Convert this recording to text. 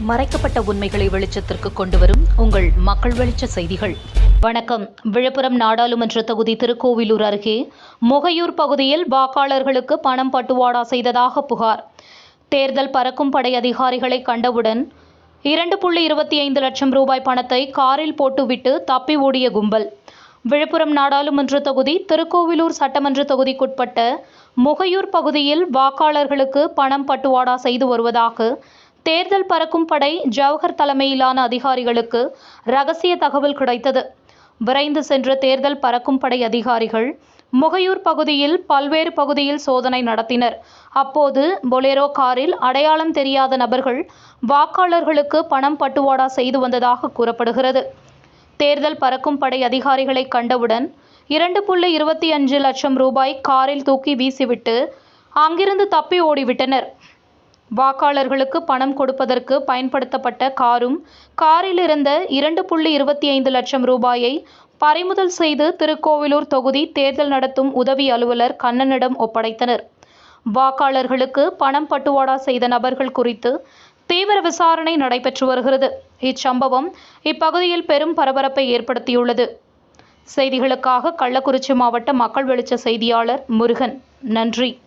மறைக்கப்பட்ட உண்மைகளை வெளிச்சத்திற்கு கொண்டு வரும் உங்கள் மக்கள் வெளிச்ச செய்திகள். வணக்கம். விழுப்புரம் நாடாளுமன்ற தொகுதி திருக்கோவிலூர் அருகே முகையூர் பகுதியில் வாக்காளர்களுக்கு பணம் பட்டுவாடா செய்ததாக புகார். தேர்தல் பறக்கும் படை அதிகாரிகளை கண்டவுடன் இரண்டு புள்ளி இருபத்தி ஐந்து லட்சம் ரூபாய் பணத்தை காரில் போட்டுவிட்டு தப்பி ஓடிய கும்பல். விழுப்புரம் நாடாளுமன்ற தொகுதி திருக்கோவிலூர் சட்டமன்ற தொகுதிக்குட்பட்ட முகையூர் பகுதியில் வாக்காளர்களுக்கு பணம் பட்டுவாடா செய்து வருவதாக தேர்தல் பறக்கும் படை ஜவஹர் தலைமையிலான அதிகாரிகளுக்கு ரகசிய தகவல் கிடைத்தது. விரைந்து சென்ற தேர்தல் பறக்கும் படை அதிகாரிகள் முகையூர் பகுதியில் பல்வேறு பகுதியில் சோதனை நடத்தினர். அப்போது பொலேரோ காரில் அடையாளம் தெரியாத நபர்கள் வாக்காளர்களுக்கு பணம் பட்டுவாடா செய்து வந்ததாக கூறப்படுகிறது. தேர்தல் பறக்கும் படை அதிகாரிகளை கண்டவுடன் இரண்டு புள்ளி இருபத்தி அஞ்சு லட்சம் ரூபாய் காரில் தூக்கி வீசிவிட்டு அங்கிருந்து தப்பி ஓடிவிட்டனர். வாக்காளர்களுக்கு பணம் கொடுப்பதற்கு பயன்படுத்தப்பட்ட காரும் காரில் இருந்த இரண்டு புள்ளி இருபத்தி ஐந்து லட்சம் ரூபாயை பறிமுதல் செய்து திருக்கோவிலூர் தொகுதி தேர்தல் நடத்தும் உதவி அலுவலர் கண்ணனிடம் ஒப்படைத்தனர். வாக்காளர்களுக்கு பணம் பட்டுவாடா செய்த நபர்கள் குறித்து தீவிர விசாரணை நடைபெற்று வருகிறது. இச்சம்பவம் இப்பகுதியில் பெரும் பரபரப்பை ஏற்படுத்தியுள்ளது. செய்திகளுக்காக கள்ளக்குறிச்சி மாவட்ட மக்கள் வெளிச்ச செய்தியாளர் முருகன். நன்றி.